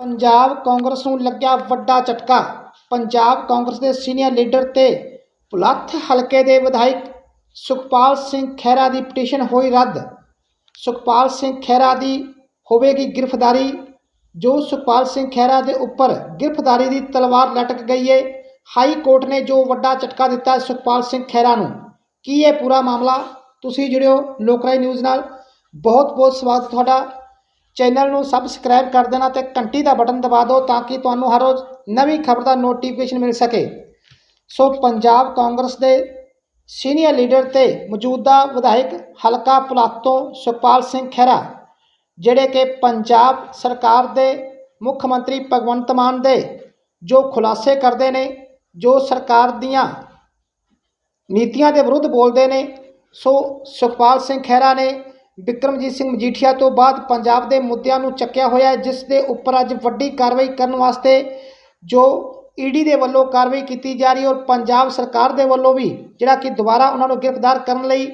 ਪੰਜਾਬ ਕਾਂਗਰਸ ਨੂੰ ਲੱਗਿਆ ਵੱਡਾ ਝਟਕਾ। ਪੰਜਾਬ ਕਾਂਗਰਸ ਦੇ ਸੀਨੀਅਰ ਲੀਡਰ ਤੇ ਭੁਲੱਥ ਹਲਕੇ ਦੇ ਵਿਧਾਇਕ ਸੁਖਪਾਲ ਸਿੰਘ ਖਹਿਰਾ ਦੀ ਪਟੀਸ਼ਨ ਹੋਈ ਰੱਦ। ਸੁਖਪਾਲ ਸਿੰਘ ਖਹਿਰਾ ਦੀ ਹੋਵੇਗੀ ਗ੍ਰਿਫਤਾਰੀ, ਜੋ ਸੁਖਪਾਲ ਸਿੰਘ ਖਹਿਰਾ ਦੇ ਉੱਪਰ ਗ੍ਰਿਫਤਾਰੀ ਦੀ ਤਲਵਾਰ ਲਟਕ ਗਈ ਏ। ਹਾਈ ਕੋਰਟ ਨੇ ਜੋ ਵੱਡਾ ਝਟਕਾ ਦਿੱਤਾ ਸੁਖਪਾਲ ਸਿੰਘ ਖਹਿਰਾ ਨੂੰ, ਕੀ ਇਹ ਪੂਰਾ ਮਾਮਲਾ? ਤੁਸੀਂ ਜੁੜਿਓ ਲੋਕਰਾਈ ਨਿਊਜ਼ ਨਾਲ। ਬਹੁਤ ਬਹੁਤ ਸਵਾਗਤ ਤੁਹਾਡਾ। ਚੈਨਲ ਨੂੰ ਸਬਸਕ੍ਰਾਈਬ ਕਰ ਦੇਣਾ ਤੇ ਘੰਟੀ ਦਾ ਬਟਨ ਦਬਾ ਦਿਓ ਤਾਂ ਕਿ ਤੁਹਾਨੂੰ ਹਰ ਰੋਜ਼ ਨਵੀਂ ਖਬਰ ਦਾ ਨੋਟੀਫਿਕੇਸ਼ਨ ਮਿਲ ਸਕੇ। ਸੋ ਪੰਜਾਬ ਕਾਂਗਰਸ ਦੇ ਸੀਨੀਅਰ ਲੀਡਰ ਤੇ ਮੌਜੂਦਾ ਵਿਧਾਇਕ ਹਲਕਾ ਪੁਲਾਤ ਤੋਂ ਸੁਖਪਾਲ ਸਿੰਘ ਖਹਿਰਾ, ਜਿਹੜੇ ਕਿ ਪੰਜਾਬ ਸਰਕਾਰ ਦੇ ਮੁੱਖ ਮੰਤਰੀ ਭਗਵੰਤ ਮਾਨ ਦੇ ਜੋ ਖੁਲਾਸੇ ਕਰਦੇ ਨੇ, ਜੋ ਸਰਕਾਰ ਦੀਆਂ ਨੀਤੀਆਂ ਦੇ ਵਿਰੁੱਧ ਬੋਲਦੇ ਨੇ, ਸੋ ਸੁਖਪਾਲ ਸਿੰਘ ਖਹਿਰਾ ਨੇ ਵਿਕਰਮਜੀਤ ਸਿੰਘ ਮਜੀਠੀਆ ਤੋਂ ਬਾਅਦ ਪੰਜਾਬ ਦੇ ਮੁੱਦਿਆਂ ਨੂੰ ਚੱਕਿਆ ਹੋਇਆ ਹੈ, ਜਿਸ ਦੇ ਉੱਪਰ ਅੱਜ ਵੱਡੀ ਕਾਰਵਾਈ ਕਰਨ ਵਾਸਤੇ ਜੋ ਈਡੀ ਦੇ ਵੱਲੋਂ ਕਾਰਵਾਈ ਕੀਤੀ ਜਾ ਰਹੀ ਔਰ ਪੰਜਾਬ ਸਰਕਾਰ ਦੇ ਵੱਲੋਂ ਵੀ ਜਿਹੜਾ ਕਿ ਦੁਬਾਰਾ ਉਹਨਾਂ ਨੂੰ ਗ੍ਰਿਫਤਾਰ ਕਰਨ ਲਈ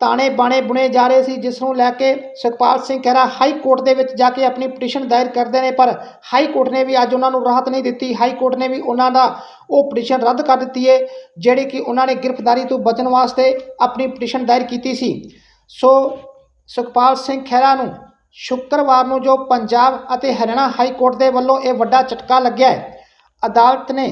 ਤਾਣੇ ਬਾਣੇ ਬੁਣੇ ਜਾ ਰਹੇ ਸੀ, ਜਿਸ ਨੂੰ ਲੈ ਕੇ ਸੁਖਪਾਲ ਸਿੰਘ ਖਹਿਰਾ ਹਾਈ ਕੋਰਟ ਦੇ ਵਿੱਚ ਜਾ ਕੇ ਆਪਣੀ ਪਟੀਸ਼ਨ ਦਾਇਰ ਕਰਦੇ ਨੇ, ਪਰ ਹਾਈ ਕੋਰਟ ਨੇ ਵੀ ਅੱਜ ਉਹਨਾਂ ਨੂੰ ਰਾਹਤ ਨਹੀਂ ਦਿੱਤੀ। ਹਾਈ ਕੋਰਟ ਨੇ ਵੀ ਉਹਨਾਂ ਦਾ ਉਹ ਪਟੀਸ਼ਨ ਰੱਦ ਕਰ ਦਿੱਤੀ ਹੈ ਜਿਹੜੀ ਕਿ ਉਹਨਾਂ ਨੇ ਗ੍ਰਿਫਤਾਰੀ ਤੋਂ ਬਚਣ ਵਾਸਤੇ ਆਪਣੀ ਪਟੀਸ਼ਨ ਦਾਇਰ ਕੀਤੀ ਸੀ। ਸੋ ਸੁਖਪਾਲ ਸਿੰਘ ਖਹਿਰਾ ਨੂੰ ਸ਼ੁੱਕਰਵਾਰ ਨੂੰ ਜੋ ਪੰਜਾਬ ਅਤੇ ਹਰਿਆਣਾ ਹਾਈ ਕੋਰਟ ਦੇ ਵੱਲੋਂ ਇਹ ਵੱਡਾ ਝਟਕਾ ਲੱਗਿਆ ਹੈ, ਅਦਾਲਤ ਨੇ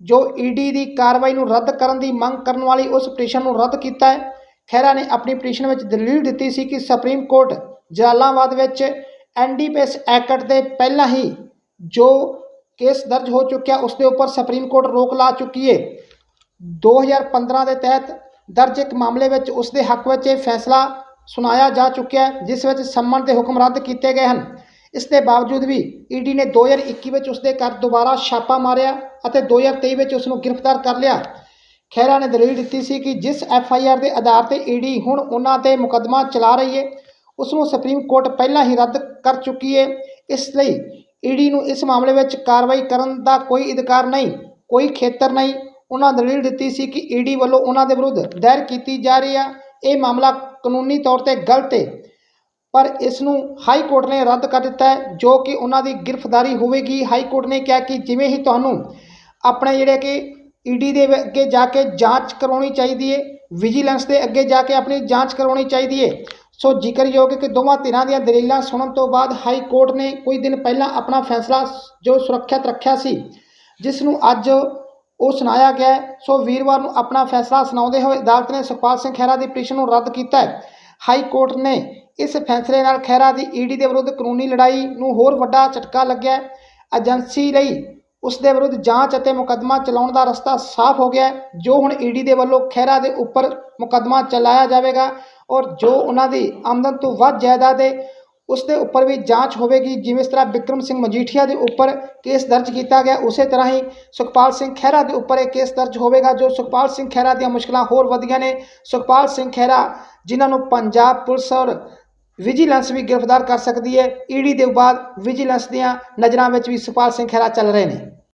ਜੋ ਈਡੀ ਦੀ ਕਾਰਵਾਈ ਨੂੰ ਰੱਦ ਕਰਨ ਦੀ ਮੰਗ ਕਰਨ ਵਾਲੀ ਉਸ ਪਟੀਸ਼ਨ ਨੂੰ ਰੱਦ ਕੀਤਾ ਹੈ। ਖਹਿਰਾ ਨੇ ਆਪਣੀ ਪਟੀਸ਼ਨ ਵਿੱਚ ਦਲੀਲ ਦਿੱਤੀ ਸੀ ਕਿ ਸੁਪਰੀਮ ਕੋਰਟ ਜਲਾਲਾਬਾਦ ਵਿੱਚ ਐਨਡੀਪੀਐਸ ਐਕਟ ਦੇ ਪਹਿਲਾਂ ਹੀ ਜੋ ਕੇਸ ਦਰਜ ਹੋ ਚੁੱਕਿਆ ਉਸ ਦੇ ਉੱਪਰ ਸੁਪਰੀਮ ਕੋਰਟ ਰੋਕ ਲਾ ਚੁੱਕੀ ਹੈ। 2015 ਦੇ ਤਹਿਤ ਦਰਜ ਇੱਕ ਮਾਮਲੇ ਵਿੱਚ ਉਸ ਦੇ ਹੱਕ ਵਿੱਚ ਇਹ ਫੈਸਲਾ ਸੁਣਾਇਆ ਜਾ ਚੁੱਕਿਆ ਜਿਸ ਵਿੱਚ ਸੰਮਨ ਦੇ ਹੁਕਮ ਰੱਦ ਕੀਤੇ ਗਏ ਹਨ। ਇਸ ਦੇ ਬਾਵਜੂਦ ਵੀ ਈਡੀ ਨੇ 2021 ਵਿੱਚ ਉਸ ਦੇ ਘਰ ਦੁਬਾਰਾ ਛਾਪਾ ਮਾਰਿਆ ਅਤੇ 2023 ਵਿੱਚ ਉਸ ਨੂੰ ਗ੍ਰਿਫਤਾਰ ਕਰ ਲਿਆ। ਖਹਿਰਾ ਨੇ ਦਲੀਲ ਦਿੱਤੀ ਸੀ ਕਿ ਜਿਸ ਐਫ ਆਈ ਆਰ ਦੇ ਆਧਾਰ ਤੇ ਈਡੀ ਹੁਣ ਉਹਨਾਂ ਤੇ ਮੁਕੱਦਮਾ ਚਲਾ ਰਹੀ ਹੈ ਉਸ ਨੂੰ ਸੁਪਰੀਮ ਕੋਰਟ ਪਹਿਲਾਂ ਹੀ ਰੱਦ ਕਰ ਚੁੱਕੀ ਹੈ। ਇਸ ਲਈ ਈਡੀ ਨੂੰ ਇਸ ਮਾਮਲੇ ਵਿੱਚ ਕਾਰਵਾਈ ਕਰਨ ਦਾ ਕੋਈ ਅਧਿਕਾਰ ਨਹੀਂ, ਕੋਈ ਖੇਤਰ ਨਹੀਂ। ਉਹਨਾਂ ਦਲੀਲ ਦਿੱਤੀ ਸੀ ਕਿ ਈਡੀ ਵੱਲੋਂ ਉਹਨਾਂ ਦੇ ਵਿਰੁੱਧ ਦਾਇਰ ਕੀਤੀ ਜਾ ਰਹੀ ਹੈ ਇਹ ਮਾਮਲਾ ਕਾਨੂੰਨੀ ਤੌਰ ਤੇ ਗਲਤ ਹੈ, ਪਰ ਇਸ ਨੂੰ ਹਾਈ ਕੋਰਟ ਨੇ ਰੱਦ ਕਰ ਦਿੱਤਾ ਹੈ, ਜੋ ਕਿ ਉਹਨਾਂ ਦੀ ਗ੍ਰਿਫਤਾਰੀ ਹੋਵੇਗੀ। ਹਾਈ ਕੋਰਟ ਨੇ ਕਿਹਾ ਕਿ ਜਿਵੇਂ ਹੀ ਤੁਹਾਨੂੰ ਆਪਣੇ ਜਿਹੜੇ ਕਿ ਈਡੀ ਦੇ ਅੱਗੇ ਜਾ ਕੇ ਜਾਂਚ ਕਰਵਾਉਣੀ ਚਾਹੀਦੀ ਹੈ, ਵਿਜੀਲੈਂਸ ਦੇ ਅੱਗੇ ਜਾ ਕੇ ਆਪਣੀ ਜਾਂਚ ਕਰਵਾਉਣੀ ਚਾਹੀਦੀ ਹੈ, ਸੋ ਜ਼ਿਕਰਯੋਗ ਹੈ ਕਿ ਦੋਵਾਂ ਧਿਰਾਂ ਦੀਆਂ ਦਲੀਲਾਂ ਸੁਣਨ ਤੋਂ ਬਾਅਦ ਹਾਈ ਕੋਰਟ ਨੇ ਕੁਝ ਦਿਨ ਪਹਿਲਾਂ ਆਪਣਾ ਫੈਸਲਾ ਜੋ ਸੁਰੱਖਿਅਤ ਰੱਖਿਆ ਸੀ, ਜਿਸ ਨੂੰ ਅੱਜ ਉਹ ਸੁਣਾਇਆ ਗਿਆ ਸੋ ਵੀਰਵਾਰ ਨੂੰ ਆਪਣਾ ਫੈਸਲਾ ਸੁਣਾਉਂਦੇ ਹੋਏ ਅਦਾਲਤ ਨੇ ਸੁਖਪਾਲ ਸਿੰਘ ਖਹਿਰਾ ਦੀ ਪਟੀਸ਼ਨ ਨੂੰ ਰੱਦ ਕੀਤਾ ਹੈ। ਹਾਈ ਕੋਰਟ ਨੇ ਇਸ ਫੈਸਲੇ ਨਾਲ ਖਹਿਰਾ ਦੀ ਈਡੀ ਦੇ ਵਿਰੁੱਧ ਕਾਨੂੰਨੀ ਲੜਾਈ ਨੂੰ ਹੋਰ ਵੱਡਾ ਝਟਕਾ ਲੱਗਿਆ ਏਜੰਸੀ ਲਈ ਉਸ ਦੇ ਵਿਰੁੱਧ ਜਾਂਚ ਅਤੇ ਮੁਕੱਦਮਾ ਚਲਾਉਣ ਦਾ ਰਸਤਾ ਸਾਫ਼ ਹੋ ਗਿਆ ਜੋ ਹੁਣ ਈਡੀ ਦੇ ਵੱਲੋਂ ਖਹਿਰਾ ਦੇ ਉੱਪਰ ਮੁਕੱਦਮਾ ਚਲਾਇਆ ਜਾਵੇਗਾ ਔਰ ਜੋ ਉਹਨਾਂ ਦੀ ਆਮਦਨ ਤੋਂ ਵੱਧ ਜਾਇਦਾਦ ਹੈ ਉਸ ਦੇ ਉੱਪਰ ਵੀ ਜਾਂਚ ਹੋਵੇਗੀ, ਜਿਵੇਂ ਇਸ ਤਰ੍ਹਾਂ ਵਿਕਰਮ ਸਿੰਘ ਮਜੀਠੀਆ ਦੇ ਉੱਪਰ ਕੇਸ ਦਰਜ ਕੀਤਾ ਗਿਆ, ਉਸੇ ਤਰ੍ਹਾਂ ਹੀ ਸੁਖਪਾਲ ਸਿੰਘ ਖਹਿਰਾ ਦੇ ਉੱਪਰ ਇਹ ਕੇਸ ਦਰਜ ਹੋਵੇਗਾ, ਜੋ ਸੁਖਪਾਲ ਸਿੰਘ ਖਹਿਰਾ ਦੀਆਂ ਮੁਸ਼ਕਲਾਂ ਹੋਰ ਵਧੀਆਂ ਨੇ। ਸੁਖਪਾਲ ਸਿੰਘ ਖਹਿਰਾ, ਜਿਨ੍ਹਾਂ ਨੂੰ ਪੰਜਾਬ ਪੁਲਿਸ ਔਰ ਵਿਜੀਲੈਂਸ ਵੀ ਗ੍ਰਿਫਤਾਰ ਕਰ ਸਕਦੀ ਹੈ, ਈਡੀ ਦੇ ਬਾਅਦ ਵਿਜੀਲੈਂਸ ਦੀਆਂ ਨਜ਼ਰਾਂ ਵਿੱਚ ਵੀ ਸੁਖਪਾਲ ਸਿੰਘ ਖਹਿਰਾ ਚੱਲ ਰਹੇ ਨੇ।